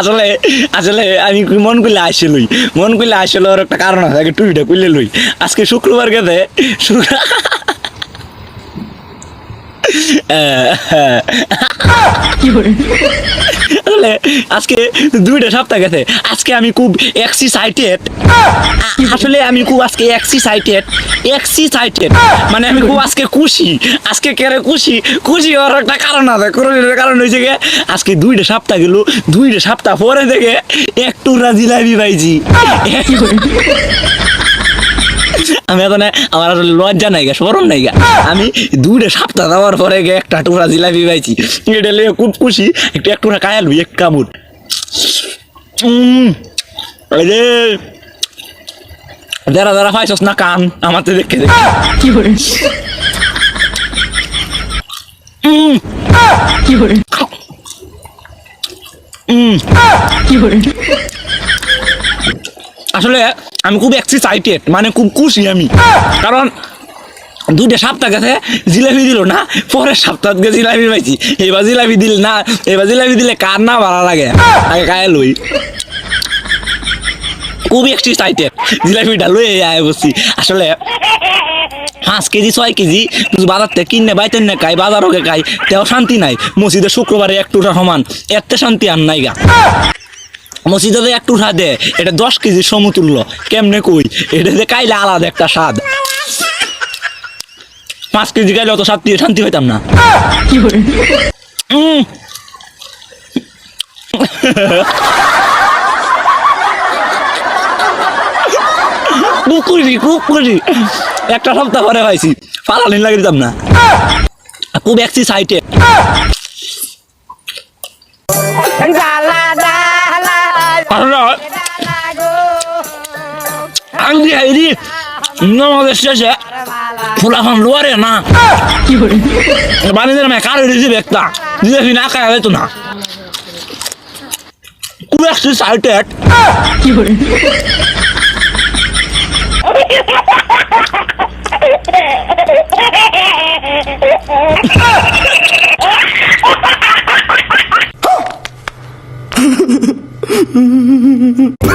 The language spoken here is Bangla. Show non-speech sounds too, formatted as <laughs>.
আসলে আসলে আমি মন করলে আসে লই। মন করলে আসলে ওর একটা কারণ আছে, আগে টুইটা করলে লই। আজকে শুক্রবার গেছে আসলে আজকে দুইটা সপ্তাহ গেছে। আজকে আমি খুব এক্সিসাইটেড আসলে আমি খুব আজকে এক্সিসাইটেড এক্সিসাইটেড মানে আমি খুব আজকে খুশি। আজকে কেরে খুশি? খুশি হওয়ার একটা কারণ আছে। করোনার কারণ হয়েছে গিয়ে আজকে দুইটা সপ্তাহ গেল। দুইটা সপ্তাহ পরে থেকে একটু রাজিলাবি পাইছি। আমি এখন আমার আসলে লজ্জা নাই গা সরম নাই গা। আমি দুইটা সপ্তাহ দেওয়ার পরে গে একটা টুকরা জিলাপি পাইছি। এটা লিয়ে খুব খুশি একটু একটু কায়াল এক কামড় রে যারা যারা পাইছস না কান আমার তো দেখে দেখে উম, উম, আসলে আমি খুব এক্সাইটেড মানে খুব খুশি আমি। কারণ দুইটা সপ্তাহ গেছে, জিলাপি দিল না, পরের সপ্তাহ গিয়ে জিলাপি পাইছি। এবার জিলাপি দিল না, এবার জিলাপি দিলে কার না ভালো লাগে? আগে কায়ে লই। খুব এক্সাইটেড জিলাপিটা লই আয় বসছি। আসলে পাঁচ কেজি, ছয় কেজি বাজার থেকে কিনে বাইতেন না খাই বাজারও খাই তেও শান্তি নাই। মসজিদে শুক্রবারে একটুটা সমান, এত শান্তি আর নাই গা। মসজিদে একটু স্বাদ এটা দশ কেজি সমতুল্য। কেমনে কই? এটা যে কাইলে আলাদা একটা স্বাদ। পাঁচ কেজি খাইলে অত শান্তি শান্তি হইতাম না। একটা সপ্তাহ পরে পাইছি। পালানি লাগে দিতাম না। খুব এক্সাইটেড আসলে হাইরি আমাদের শেষে ফুলাফান লোয়ারে না। বানিয়ে দিলাম কারও রিসিভ একটা? জিলাপি না খাওয়া হয়তো না। খুব এক্সাইটেড <laughs>